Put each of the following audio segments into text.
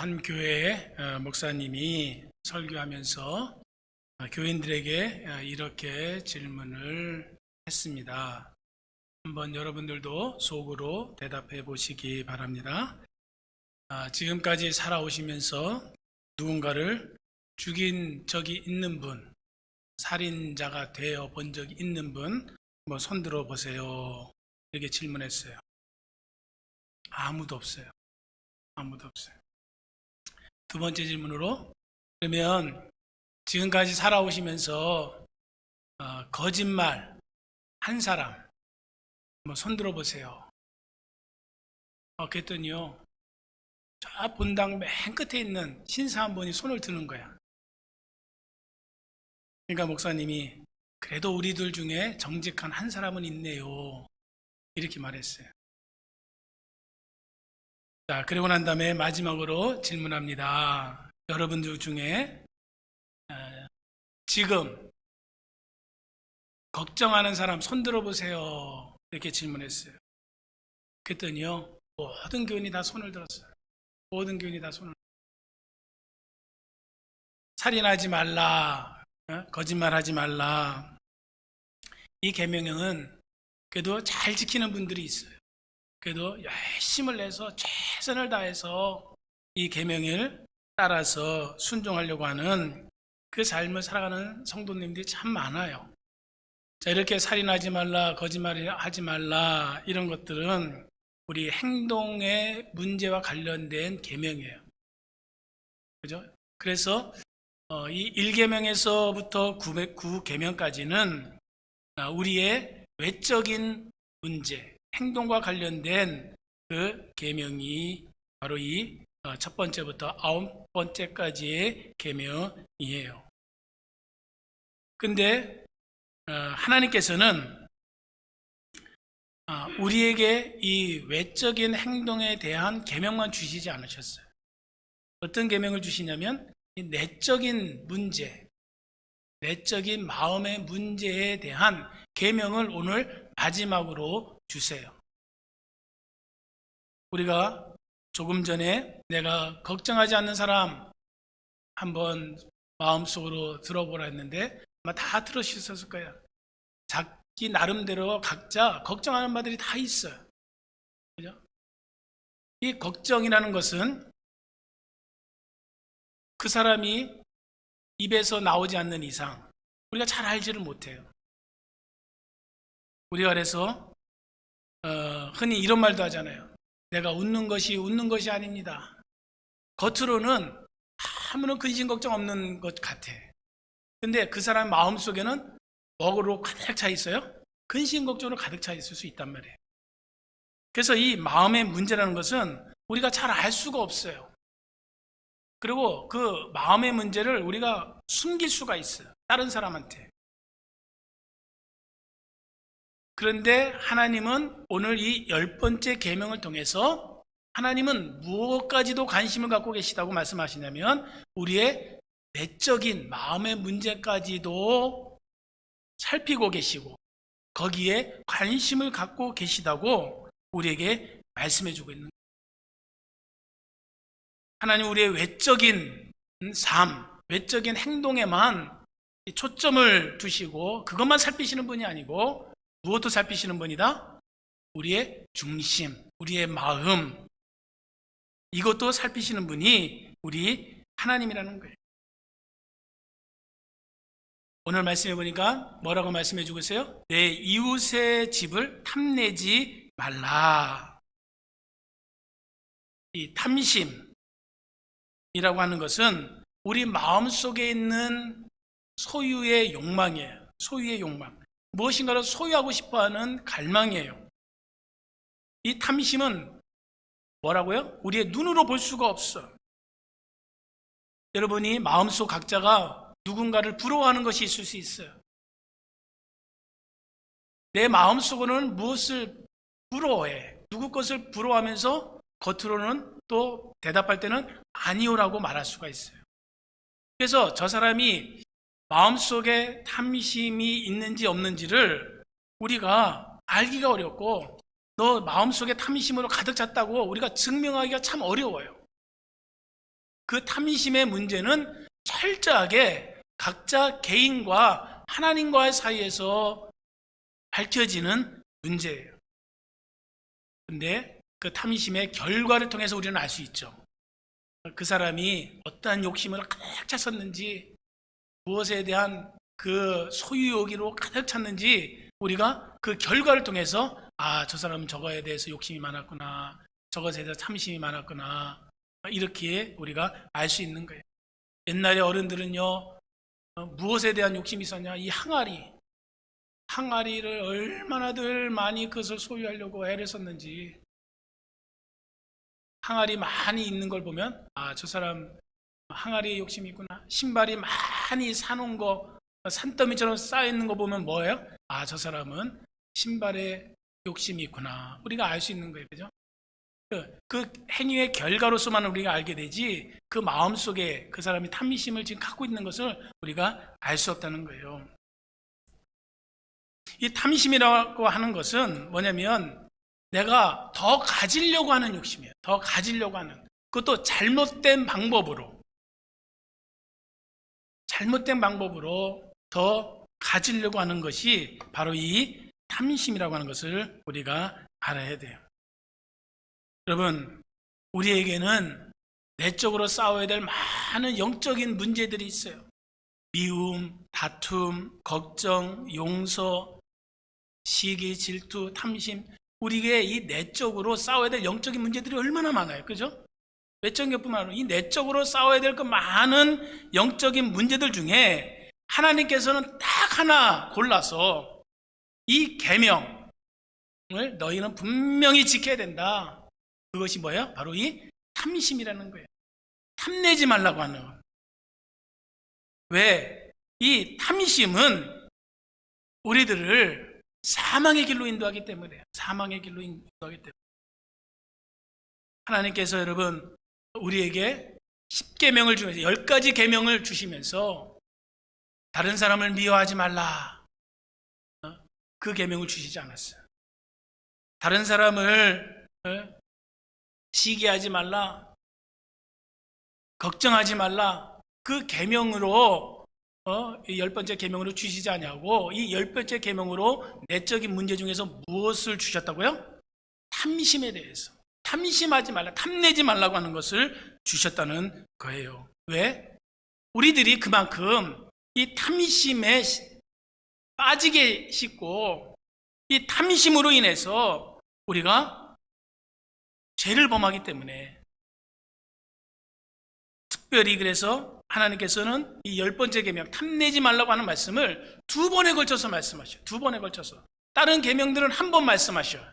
한 교회 어, 목사님이 설교하면서 어, 교인들에게 어, 이렇게 질문을 했습니다. 한번 여러분들도 속으로 대답해 보시기 바랍니다. 아, 지금까지 살아오시면서 누군가를 죽인 적이 있는 분, 살인자가 되어 본 적이 있는 분, 뭐 손들어 보세요. 이렇게 질문했어요. 아무도 없어요. 아무도 없어요. 두 번째 질문으로 그러면 지금까지 살아오시면서 어, 거짓말 한 사람 뭐 손들어 보세요. 어, 그랬더니요. 저 본당 맨 끝에 있는 신사 한 분이 손을 드는 거야. 그러니까 목사님이 그래도 우리들 중에 정직한 한 사람은 있네요. 이렇게 말했어요. 자, 그리고 난 다음에 마지막으로 질문합니다. 여러분들 중에 어, 지금 걱정하는 사람 손 들어보세요. 이렇게 질문했어요. 그랬더니요, 모든 교인이 다 손을 들었어요. 모든 교인이 다 손을. 살인하지 말라, 어? 거짓말하지 말라. 이 계명은 그래도 잘 지키는 분들이 있어요. 그래도 열심을 내서 최선을 다해서 이 계명을 따라서 순종하려고 하는 그 삶을 살아가는 성도님들이 참 많아요. 자, 이렇게 살인하지 말라, 거짓말하지 말라 이런 것들은 우리 행동의 문제와 관련된 계명이에요. 그죠? 그래서 어, 이 1계명에서부터 9계명까지는 아, 우리의 외적인 문제, 행동과 관련된 그 계명이 바로 이 어, 첫 번째부터 아홉 번째까지의 계명이에요. 근데 어, 하나님께서는 아, 우리에게 이 외적인 행동에 대한 계명만 주시지 않으셨어요. 어떤 계명을 주시냐면 이 내적인 문제, 내적인 마음의 문제에 대한 계명을 오늘 마지막으로 주세요. 우리가 조금 전에 내가 걱정하지 않는 사람 한번 마음속으로 들어보라 했는데 아마 다 들으셨을 거예요. 자기 나름대로 각자 걱정하는 바들이 다 있어요. 그죠? 이 걱정이라는 것은 그 사람이 입에서 나오지 않는 이상 우리가 잘 알지를 못해요. 우리가 그래서 어, 흔히 이런 말도 하잖아요. 내가 웃는 것이 웃는 것이 아닙니다. 겉으로는 아무런 근심 걱정 없는 것 같아. 근데 그 사람 마음 속에는 먹으로 가득 차 있어요. 근심 걱정으로 가득 차 있을 수 있단 말이에요. 그래서 이 마음의 문제라는 것은 우리가 잘 알 수가 없어요. 그리고 그 마음의 문제를 우리가 숨길 수가 있어요. 다른 사람한테. 그런데 하나님은 오늘 이 열 번째 계명을 통해서 하나님은 무엇까지도 관심을 갖고 계시다고 말씀하시냐면 우리의 내적인 마음의 문제까지도 살피고 계시고 거기에 관심을 갖고 계시다고 우리에게 말씀해 주고 있는. 하나님 우리의 외적인 삶, 외적인 행동에만 초점을 두시고 그것만 살피시는 분이 아니고 무엇도 살피시는 분이다? 우리의 중심, 우리의 마음. 이것도 살피시는 분이 우리 하나님이라는 거예요. 오늘 말씀해 보니까 뭐라고 말씀해 주고 있어요? 내 이웃의 집을 탐내지 말라. 이 탐심이라고 하는 것은 우리 마음 속에 있는 소유의 욕망이에요. 소유의 욕망. 무엇인가를 소유하고 싶어 하는 갈망이에요. 이 탐심은 뭐라고요? 우리의 눈으로 볼 수가 없어. 여러분이 마음속 각자가 누군가를 부러워하는 것이 있을 수 있어요. 내 마음속으로는 무엇을 부러워해? 누구 것을 부러워하면서 겉으로는 또 대답할 때는 아니오라고 말할 수가 있어요. 그래서 저 사람이 마음속에 탐심이 있는지 없는지를 우리가 알기가 어렵고 너 마음속에 탐심으로 가득 찼다고 우리가 증명하기가 참 어려워요. 그 탐심의 문제는 철저하게 각자 개인과 하나님과의 사이에서 밝혀지는 문제예요. 근데 그 탐심의 결과를 통해서 우리는 알 수 있죠. 그 사람이 어떠한 욕심을 가득 찼었는지, 무엇에 대한 그 소유욕으로 가득 찼는지, 우리가 그 결과를 통해서, 아, 저 사람은 저거에 대해서 욕심이 많았구나, 저것에 대해서 탐심이 많았구나, 이렇게 우리가 알 수 있는 거예요. 옛날에 어른들은요, 어, 무엇에 대한 욕심이 있었냐? 이 항아리. 항아리를 얼마나들 많이 그것을 소유하려고 애를 썼는지. 항아리 많이 있는 걸 보면, 아, 저 사람 항아리에 욕심이 있구나. 신발이 많이 사놓은 거, 산더미처럼 쌓여있는 거 보면 뭐예요? 아, 저 사람은 신발에 욕심이 있구나. 우리가 알 수 있는 거예요. 그죠? 그, 그 행위의 결과로서만 우리가 알게 되지 그 마음 속에 그 사람이 탐심을 지금 갖고 있는 것을 우리가 알 수 없다는 거예요. 이 탐심이라고 하는 것은 뭐냐면 내가 더 가지려고 하는 욕심이에요. 더 가지려고 하는. 그것도 잘못된 방법으로. 잘못된 방법으로 더 가지려고 하는 것이 바로 이 탐심이라고 하는 것을 우리가 알아야 돼요. 여러분, 우리에게는 내적으로 싸워야 될 많은 영적인 문제들이 있어요. 미움, 다툼, 걱정, 용서, 시기, 질투, 탐심. 우리에게 이 내적으로 싸워야 될 영적인 문제들이 얼마나 많아요. 그죠? 외적인 것뿐만 아니라 이 내적으로 싸워야 될 그 많은 영적인 문제들 중에 하나님께서는 딱 하나 골라서 이 계명을 너희는 분명히 지켜야 된다. 그것이 뭐예요? 바로 이 탐심이라는 거예요. 탐내지 말라고 하는. 것. 왜? 이 탐심은 우리들을 사망의 길로 인도하기 때문에 사망의 길로 인도하기 때문에 하나님께서 여러분 우리에게 10계명을 주면서 10가지 계명을 주시면서 다른 사람을 미워하지 말라. 어? 그 계명을 주시지 않았어요. 다른 사람을 어? 시기하지 말라. 걱정하지 말라. 그 계명으로 어, 이열 번째 계명으로 주시지 않냐고 이 열 번째 계명으로 내적인 문제 중에서 무엇을 주셨다고요? 탐심에 대해서 탐심하지 말라, 탐내지 말라고 하는 것을 주셨다는 거예요. 왜? 우리들이 그만큼 이 탐심에 빠지게 씻고 이 탐심으로 인해서 우리가 죄를 범하기 때문에 특별히 그래서 하나님께서는 이 열 번째 계명 탐내지 말라고 하는 말씀을 두 번에 걸쳐서 말씀하셔요. 두 번에 걸쳐서 다른 계명들은 한 번 말씀하셔요.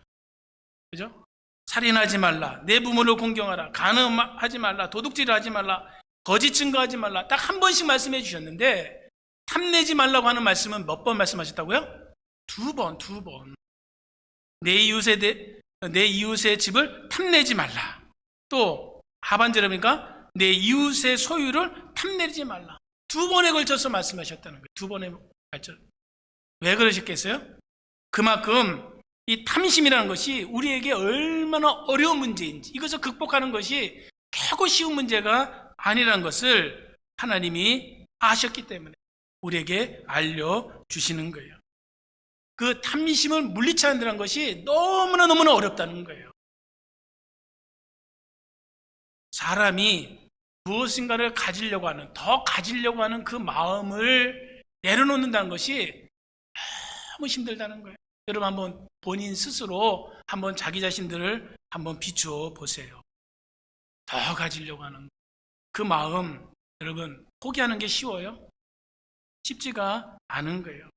그죠? 살인하지 말라, 내 부모를 공경하라, 간음하지 말라, 도둑질 하지 말라, 거짓 증거하지 말라. 딱 한 번씩 말씀해 주셨는데 탐내지 말라고 하는 말씀은 몇 번 말씀하셨다고요? 두 번, 두 번. 내 이웃의 내, 내 이웃의 집을 탐내지 말라. 또 하반절에 보니까 내 이웃의 소유를 탐내지 말라. 두 번에 걸쳐서 말씀하셨다는 거예요. 두 번에 걸쳐. 왜 그러셨겠어요? 그만큼 이 탐심이라는 것이 우리에게 얼마나 어려운 문제인지 이것을 극복하는 것이 결코 쉬운 문제가 아니라는 것을 하나님이 아셨기 때문에 우리에게 알려주시는 거예요. 그 탐심을 물리쳐야 것이 너무나 너무나 어렵다는 거예요. 사람이 무엇인가를 가지려고 하는, 더 가지려고 하는 그 마음을 내려놓는다는 것이 너무 힘들다는 거예요. 여러분 한번 본인 스스로 한번 자기 자신들을 한번 비추어 보세요. 더 가지려고 하는 그 마음, 여러분 포기하는 게 쉬워요? 쉽지가 않은 거예요.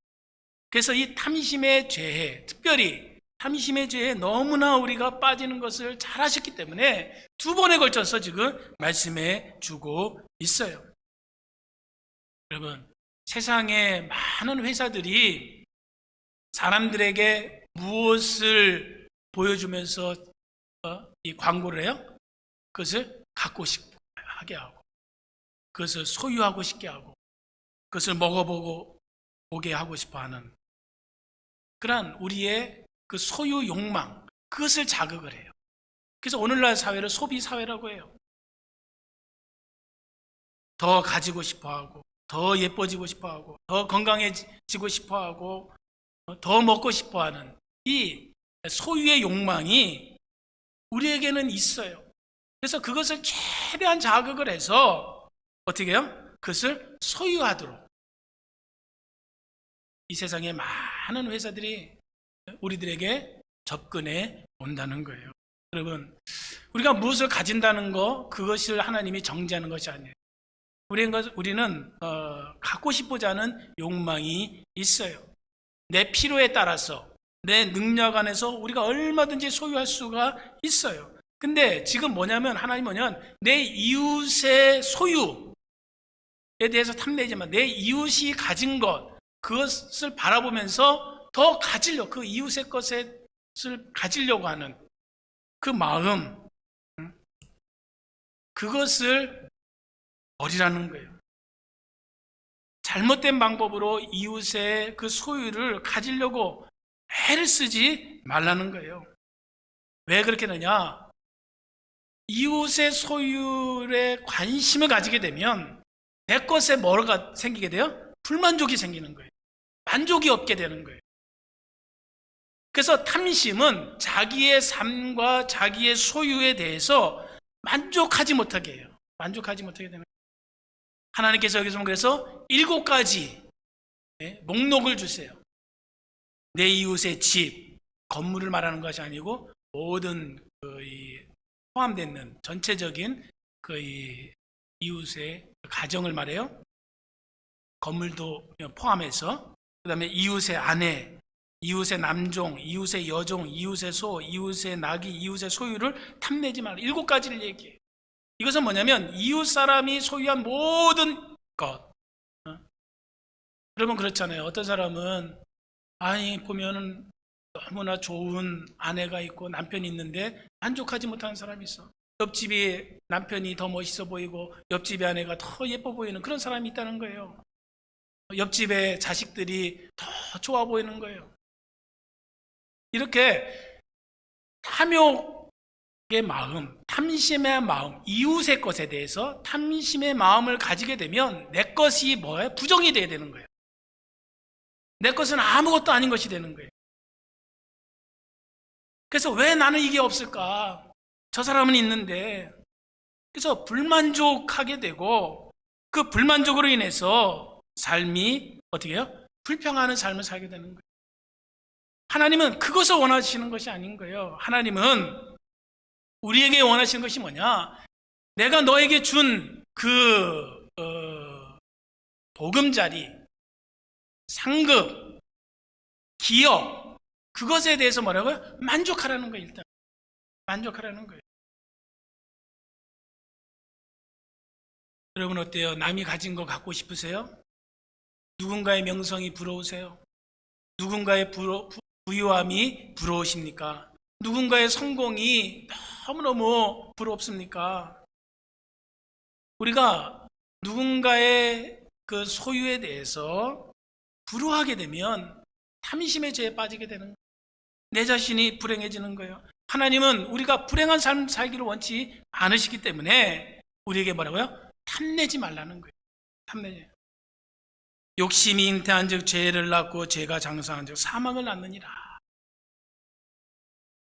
그래서 이 탐심의 죄에, 특별히 탐심의 죄에 너무나 우리가 빠지는 것을 잘 아셨기 때문에 두 번에 걸쳐서 지금 말씀해 주고 있어요. 여러분, 세상에 많은 회사들이 사람들에게 무엇을 보여주면서 어, 이 광고를 해요? 그것을 갖고 싶게 하고, 그것을 소유하고 싶게 하고, 그것을 먹어보고 보게 하고 싶어 하는 그러한 우리의 그 소유 욕망, 그것을 자극을 해요. 그래서 오늘날 사회를 소비 사회라고 해요. 더 가지고 싶어 하고, 더 예뻐지고 싶어 하고, 더 건강해지고 싶어 하고, 어, 더 먹고 싶어 하는 이 소유의 욕망이 우리에게는 있어요. 그래서 그것을 최대한 자극을 해서 어떻게 해요? 그것을 소유하도록. 이 세상에 많은 회사들이 우리들에게 접근해 온다는 거예요. 여러분, 우리가 무엇을 가진다는 거, 그것을 하나님이 정지하는 것이 아니에요. 우리는, 우리는 어, 갖고 싶고자 하는 욕망이 있어요. 내 필요에 따라서, 내 능력 안에서 우리가 얼마든지 소유할 수가 있어요. 근데 지금 뭐냐면, 하나님 뭐냐면, 내 이웃의 소유에 대해서 탐내지만, 내 이웃이 가진 것, 그것을 바라보면서 더 가지려, 그 이웃의 것을 가지려고 하는 그 마음, 응? 그것을 버리라는 거예요. 잘못된 방법으로 이웃의 그 소유를 가지려고 애를 쓰지 말라는 거예요. 왜 그렇게 하느냐? 이웃의 소유에 관심을 가지게 되면 내 것에 뭐가 생기게 돼요? 불만족이 생기는 거예요. 만족이 없게 되는 거예요. 그래서 탐심은 자기의 삶과 자기의 소유에 대해서 만족하지 못하게 해요. 만족하지 못하게 되는. 하나님께서 여기서 그래서 일곱 가지 예, 목록을 주세요. 내 이웃의 집, 건물을 말하는 것이 아니고 모든 그 포함되는 전체적인 그 이웃의 가정을 말해요. 건물도 포함해서 그 다음에 이웃의 아내, 이웃의 남종, 이웃의 여종, 이웃의 소, 이웃의 낙이, 이웃의 소유를 탐내지 말라. 일곱 가지를 얘기해요. 이것은 뭐냐면 이웃 사람이 소유한 모든 것. 어? 여러분 그렇잖아요. 어떤 사람은 아니 보면은 너무나 좋은 아내가 있고 남편이 있는데 만족하지 못하는 사람이 있어. 옆집이 남편이 더 멋있어 보이고 옆집의 아내가 더 예뻐 보이는 그런 사람이 있다는 거예요. 옆집의 자식들이 더 좋아 보이는 거예요. 이렇게 탐욕의 마음, 탐심의 마음, 이웃의 것에 대해서 탐심의 마음을 가지게 되면 내 것이 뭐예요? 부정이 돼야 되는 거예요. 내 것은 아무것도 아닌 것이 되는 거예요. 그래서 왜 나는 이게 없을까? 저 사람은 있는데. 그래서 불만족하게 되고 그 불만족으로 인해서 삶이 어떻게 해요? 불평하는 삶을 살게 되는 거예요. 하나님은 그것을 원하시는 것이 아닌 거예요. 하나님은 우리에게 원하시는 것이 뭐냐? 내가 너에게 준 그, 어, 보금자리, 상급, 기업, 그것에 대해서 뭐라고요? 만족하라는 거예요, 일단. 만족하라는 거예요. 여러분 어때요? 남이 가진 거 갖고 싶으세요? 누군가의 명성이 부러우세요? 누군가의 부러, 부유함이 부러우십니까? 누군가의 성공이 너무너무 부럽습니까? 우리가 누군가의 그 소유에 대해서 부러워하게 되면 탐심의 죄에 빠지게 되는 거예요. 내 자신이 불행해지는 거예요. 하나님은 우리가 불행한 삶 살기를 원치 않으시기 때문에 우리에게 뭐라고요? 탐내지 말라는 거예요. 탐내지. 욕심이 잉태한 즉 죄를 낳고 죄가 장성한 즉 사망을 낳느니라.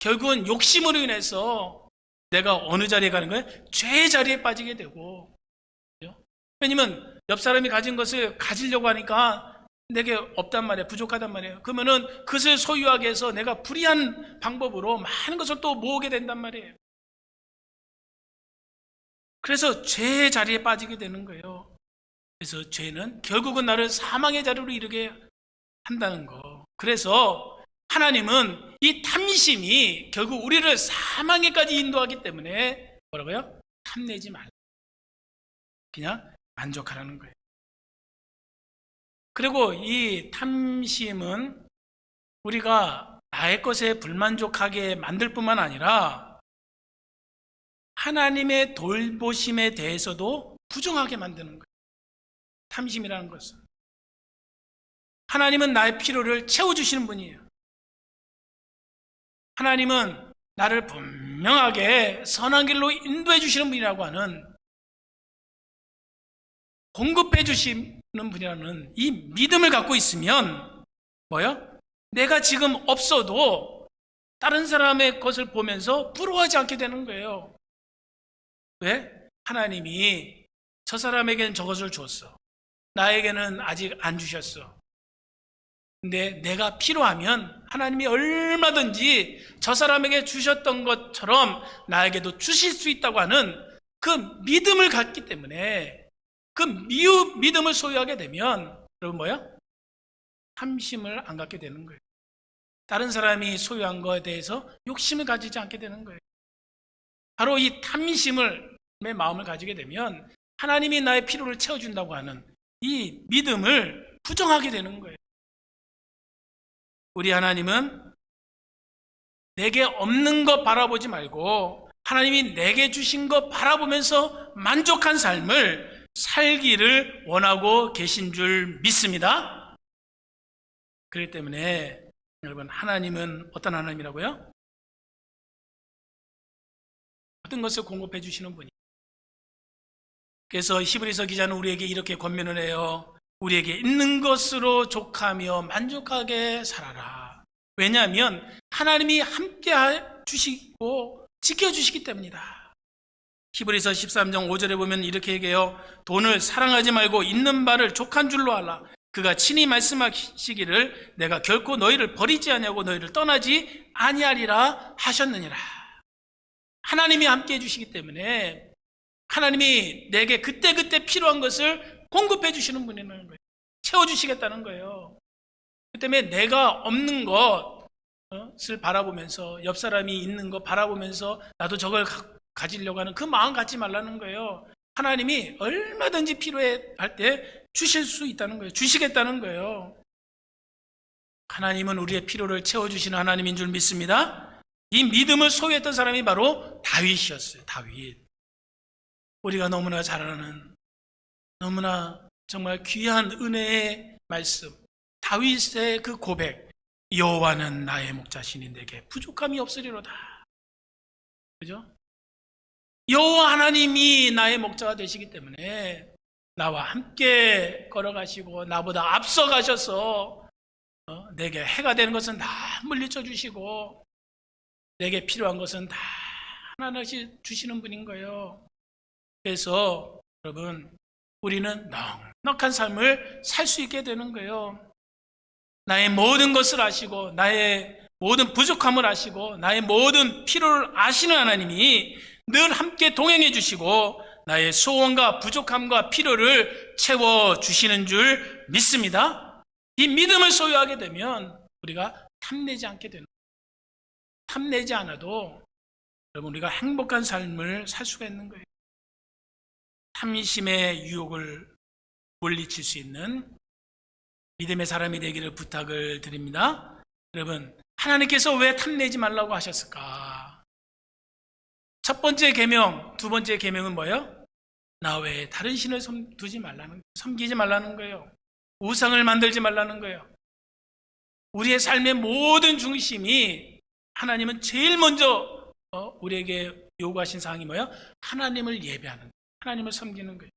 결국은 욕심으로 인해서 내가 어느 자리에 가는 거예요? 죄의 자리에 빠지게 되고. 왜냐면 옆 사람이 가진 것을 가지려고 하니까 내게 없단 말이에요. 부족하단 말이에요. 그러면은 그것을 소유하게 해서 내가 불의한 방법으로 많은 것을 또 모으게 된단 말이에요. 그래서 죄의 자리에 빠지게 되는 거예요. 그래서 죄는 결국은 나를 사망의 자리로 이르게 한다는 거. 그래서 하나님은 이 탐심이 결국 우리를 사망에까지 인도하기 때문에 뭐라고요? 탐내지 말라. 그냥 만족하라는 거예요. 그리고 이 탐심은 우리가 나의 것에 불만족하게 만들 뿐만 아니라 하나님의 돌보심에 대해서도 부정하게 만드는 거예요. 탐심이라는 것은. 하나님은 나의 필요를 채워주시는 분이에요. 하나님은 나를 분명하게 선한 길로 인도해 주시는 분이라고 하는 공급해 주시는 분이라는 이 믿음을 갖고 있으면 뭐요? 내가 지금 없어도 다른 사람의 것을 보면서 부러워하지 않게 되는 거예요. 왜? 하나님이 저 사람에게는 저것을 줬어. 나에게는 아직 안 주셨어. 근데 내가 필요하면 하나님이 얼마든지 저 사람에게 주셨던 것처럼 나에게도 주실 수 있다고 하는 그 믿음을 갖기 때문에 그 미우 믿음을 소유하게 되면 여러분 뭐야? 탐심을 안 갖게 되는 거예요. 다른 사람이 소유한 것에 대해서 욕심을 가지지 않게 되는 거예요. 바로 이 탐심을 내 마음을 가지게 되면 하나님이 나의 필요를 채워준다고 하는 이 믿음을 부정하게 되는 거예요. 우리 하나님은 내게 없는 것 바라보지 말고 하나님이 내게 주신 것 바라보면서 만족한 삶을 살기를 원하고 계신 줄 믿습니다. 그렇기 때문에 여러분 하나님은 어떤 하나님이라고요? 모든 것을 공급해 주시는 분이. 그래서 히브리서 기자는 우리에게 이렇게 권면을 해요. 우리에게 있는 것으로 족하며 만족하게 살아라. 왜냐하면 하나님이 함께 주시고 지켜주시기 때문이다. 히브리서 13장 5절에 보면 이렇게 얘기해요. 돈을 사랑하지 말고 있는 바를 족한 줄로 알라. 그가 친히 말씀하시기를 내가 결코 너희를 버리지 아니하고 너희를 떠나지 아니하리라 하셨느니라. 하나님이 함께 해주시기 때문에 하나님이 내게 그때그때 필요한 것을 공급해 주시는 분이라는 거예요. 채워주시겠다는 거예요. 그 때문에 내가 없는 것을 바라보면서 옆 사람이 있는 거 바라보면서 나도 저걸 가, 가지려고 하는 그 마음 갖지 말라는 거예요. 하나님이 얼마든지 필요해 할 때 주실 수 있다는 거예요. 주시겠다는 거예요. 하나님은 우리의 필요를 채워주시는 하나님인 줄 믿습니다. 이 믿음을 소유했던 사람이 바로 다윗이었어요. 다윗. 우리가 너무나 잘 아는 너무나 정말 귀한 은혜의 말씀. 다윗의 그 고백. 여호와는 나의 목자신이 내게 부족함이 없으리로다. 그죠? 여호와 하나님이 나의 목자가 되시기 때문에 나와 함께 걸어가시고 나보다 앞서 가셔서 어, 내게 해가 되는 것은 다 물리쳐 주시고 내게 필요한 것은 다 하나씩 주시는 분인 거예요. 그래서 여러분 우리는 넉넉한 삶을 살 수 있게 되는 거예요. 나의 모든 것을 아시고 나의 모든 부족함을 아시고 나의 모든 필요를 아시는 하나님이 늘 함께 동행해 주시고 나의 소원과 부족함과 필요를 채워 주시는 줄 믿습니다. 이 믿음을 소유하게 되면 우리가 탐내지 않게 되는. 탐내지 않아도 여러분 우리가 행복한 삶을 살 수가 있는 거예요. 탐심의 유혹을 물리칠 수 있는 믿음의 사람이 되기를 부탁을 드립니다. 여러분 하나님께서 왜 탐내지 말라고 하셨을까? 첫 번째 계명, 두 번째 계명은 뭐예요? 나 외에 다른 신을 두지 말라는 섬기지 말라는 거예요. 우상을 만들지 말라는 거예요. 우리의 삶의 모든 중심이 하나님은 제일 먼저 어, 우리에게 요구하신 사항이 뭐예요? 하나님을 예배하는, 하나님을 섬기는 거예요.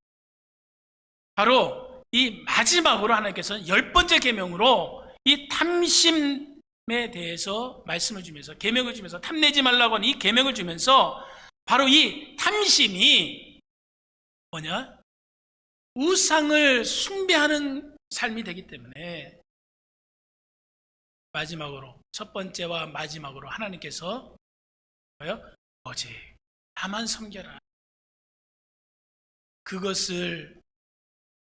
바로 이 마지막으로 하나님께서는 열 번째 계명으로 이 탐심에 대해서 말씀을 주면서 계명을 주면서 탐내지 말라고 하는 이 계명을 주면서 바로 이 탐심이 뭐냐? 우상을 숭배하는 삶이 되기 때문에 마지막으로 첫 번째와 마지막으로 하나님께서 뭐요? 오직 나만 섬겨라. 그것을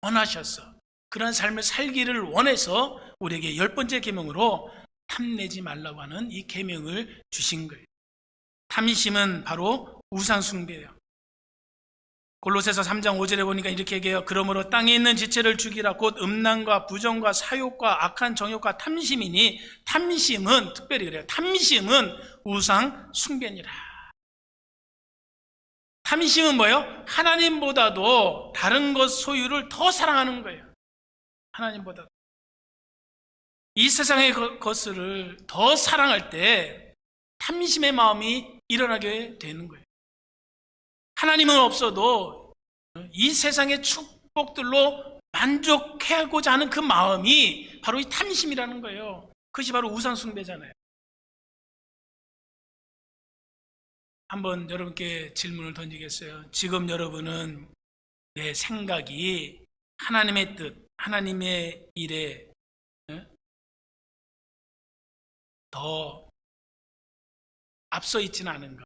원하셔서 그런 삶을 살기를 원해서 우리에게 열 번째 계명으로 탐내지 말라고 하는 이 계명을 주신 거예요. 탐심은 바로 우상 숭배예요. 골로새서 3장 5절에 보니까 이렇게 얘기해요. 그러므로 땅에 있는 지체를 죽이라 곧 음란과 부정과 사욕과 악한 정욕과 탐심이니 탐심은 특별히 그래요. 탐심은 우상 숭배니라. 탐심은 뭐예요? 하나님보다도 다른 것 소유를 더 사랑하는 거예요. 하나님보다. 이 세상의 것을 더 사랑할 때 탐심의 마음이 일어나게 되는 거예요. 하나님은 없어도 이 세상의 축, 축복들로 만족하고자 하는 그 마음이 바로 이 탐심이라는 거예요. 그것이 바로 우상숭배잖아요. 한번 여러분께 질문을 던지겠어요. 지금 여러분은 내 생각이 하나님의 뜻, 하나님의 일에 예? 더 앞서 있지는 않은가?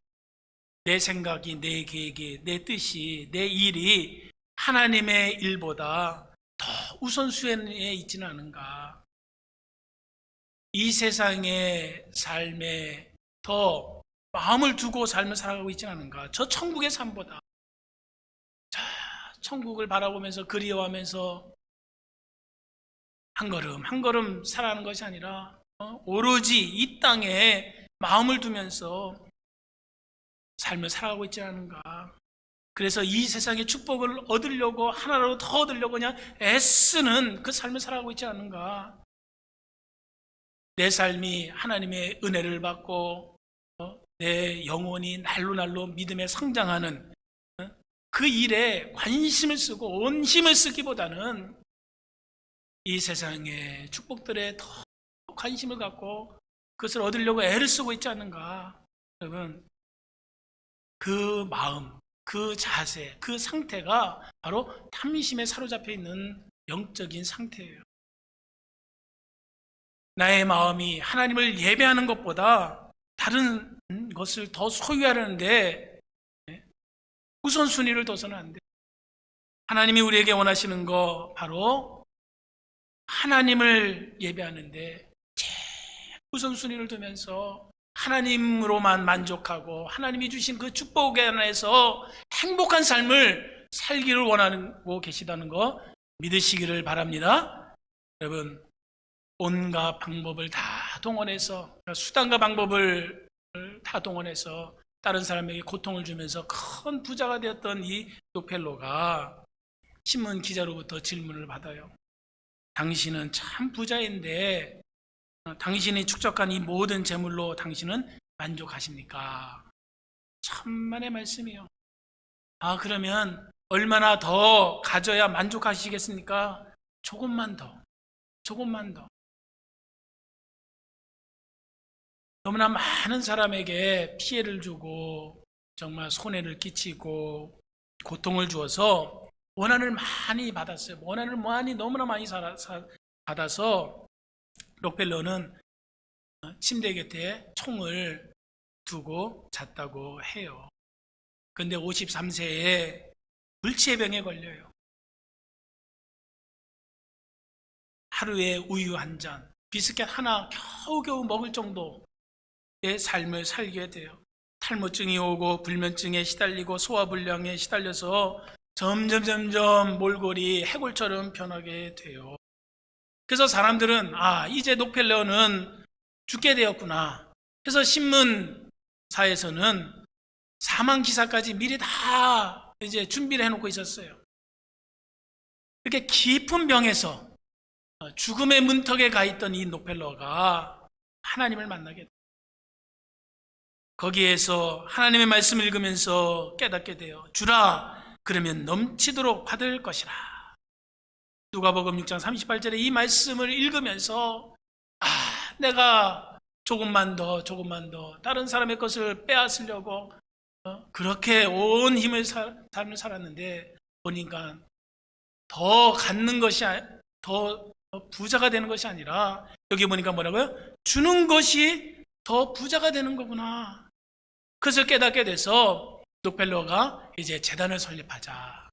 내 생각이, 내 계획이, 내 뜻이, 내 일이 하나님의 일보다 더 우선순위에 있지는 않은가? 이 세상의 삶에 더 마음을 두고 삶을 살아가고 있지는 않은가? 저 천국의 삶보다. 자, 천국을 바라보면서 그리워하면서 한 걸음 한 걸음 살아가는 것이 아니라 어, 오로지 이 땅에 마음을 두면서 삶을 살아가고 있지 않은가. 그래서 이 세상의 축복을 얻으려고 하나라도 더 얻으려고 그냥 애쓰는 그 삶을 살아가고 있지 않은가. 내 삶이 하나님의 은혜를 받고 어, 내 영혼이 날로 날로 믿음에 성장하는 어, 그 일에 관심을 쓰고 온 힘을 쓰기보다는 이 세상의 축복들에 더 관심을 갖고 그것을 얻으려고 애를 쓰고 있지 않는가. 여러분, 그 마음, 그 자세, 그 상태가 바로 탐심에 사로잡혀 있는 영적인 상태예요. 나의 마음이 하나님을 예배하는 것보다 다른 것을 더 소유하려는데 우선순위를 둬서는 안 돼. 하나님이 우리에게 원하시는 거 바로 하나님을 예배하는데 우선순위를 두면서 하나님으로만 만족하고 하나님이 주신 그 축복에 안에서 행복한 삶을 살기를 원하고 계시다는 거 믿으시기를 바랍니다. 여러분 온갖 방법을 다 동원해서 수단과 방법을 다 동원해서 다른 사람에게 고통을 주면서 큰 부자가 되었던 이 노펠로가 신문 기자로부터 질문을 받아요. 당신은 참 부자인데 어, 당신이 축적한 이 모든 재물로 당신은 만족하십니까? 천만의 말씀이요. 아 그러면 얼마나 더 가져야 만족하시겠습니까? 조금만 더, 조금만 더. 너무나 많은 사람에게 피해를 주고 정말 손해를 끼치고 고통을 주어서 원한을 많이 받았어요. 원한을 많이 너무나 많이 받아서 록펠러는 침대 곁에 총을 두고 잤다고 해요. 근데 53세에 불치병에 걸려요. 하루에 우유 한 잔, 비스켓 하나 겨우겨우 먹을 정도의 삶을 살게 돼요. 탈모증이 오고 불면증에 시달리고 소화불량에 시달려서 점점 점점 몰골이 해골처럼 변하게 돼요. 그래서 사람들은 아 이제 노펠레어는 죽게 되었구나. 그래서 신문사에서는 사망 기사까지 미리 다 이제 준비를 해놓고 있었어요. 이렇게 깊은 병에서 어, 죽음의 문턱에 가 있던 이 노펠러가 하나님을 만나게 돼요. 거기에서 하나님의 말씀을 읽으면서 깨닫게 돼요. 주라 그러면 넘치도록 받을 것이라. 누가복음 6장 38절에 이 말씀을 읽으면서 아, 내가 조금만 더 조금만 더 다른 사람의 것을 빼앗으려고 어, 그렇게 온 힘을 살, 삶을 살았는데 보니까 더 갖는 것이 아- 더 부자가 되는 것이 아니라 여기 보니까 뭐라고요? 주는 것이 더 부자가 되는 거구나. 그것을 깨닫게 돼서 록펠러가 이제 재단을 설립하자.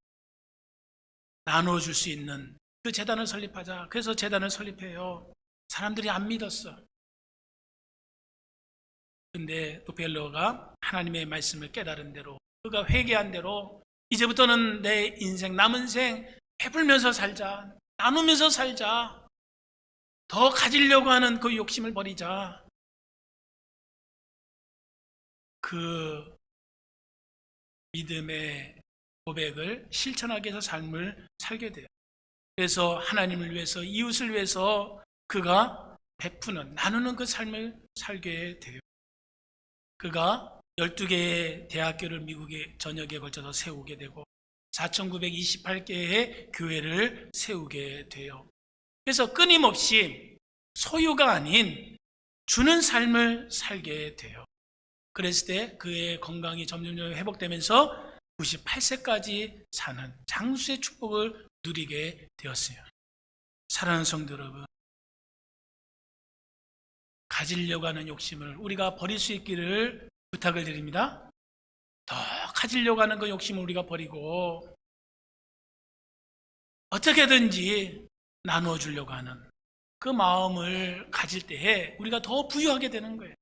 나눠줄 수 있는 그 재단을 설립하자. 그래서 재단을 설립해요. 사람들이 안 믿었어. 근데 록펠러가 하나님의 말씀을 깨달은 대로 그가 회개한 대로 이제부터는 내 인생 남은 생 베풀면서 살자. 나누면서 살자. 더 가지려고 하는 그 욕심을 버리자. 그 믿음의 고백을 실천하기 위해서 삶을 살게 돼요. 그래서 하나님을 위해서 이웃을 위해서 그가 베푸는 나누는 그 삶을 살게 돼요. 그가 12개의 대학교를 미국의 전역에 걸쳐서 세우게 되고 4,928개의 교회를 세우게 돼요. 그래서 끊임없이 소유가 아닌 주는 삶을 살게 돼요. 그랬을 때 그의 건강이 점점점 회복되면서 98세까지 사는 장수의 축복을 누리게 되었어요. 사랑하는 성도 여러분, 가지려고 하는 욕심을 우리가 버릴 수 있기를 부탁을 드립니다. 더 가지려고 하는 그 욕심을 우리가 버리고 어떻게든지 나누어 주려고 하는 그 마음을 가질 때에 우리가 더 부유하게 되는 거예요.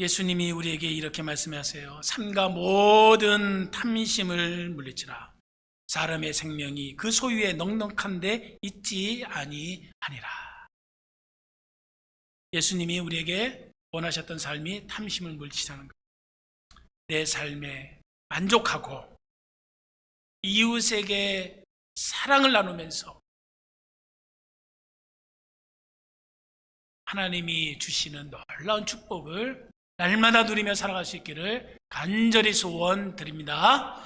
예수님이 우리에게 이렇게 말씀하세요. 삼가 모든 탐심을 물리치라. 사람의 생명이 그 소유에 넉넉한데 있지 아니하니라. 예수님이 우리에게 원하셨던 삶이 탐심을 물리치라는 거예요. 내 삶에 만족하고 이웃에게 사랑을 나누면서 하나님이 주시는 놀라운 축복을 날마다 누리며 살아갈 수 있기를 간절히 소원 드립니다.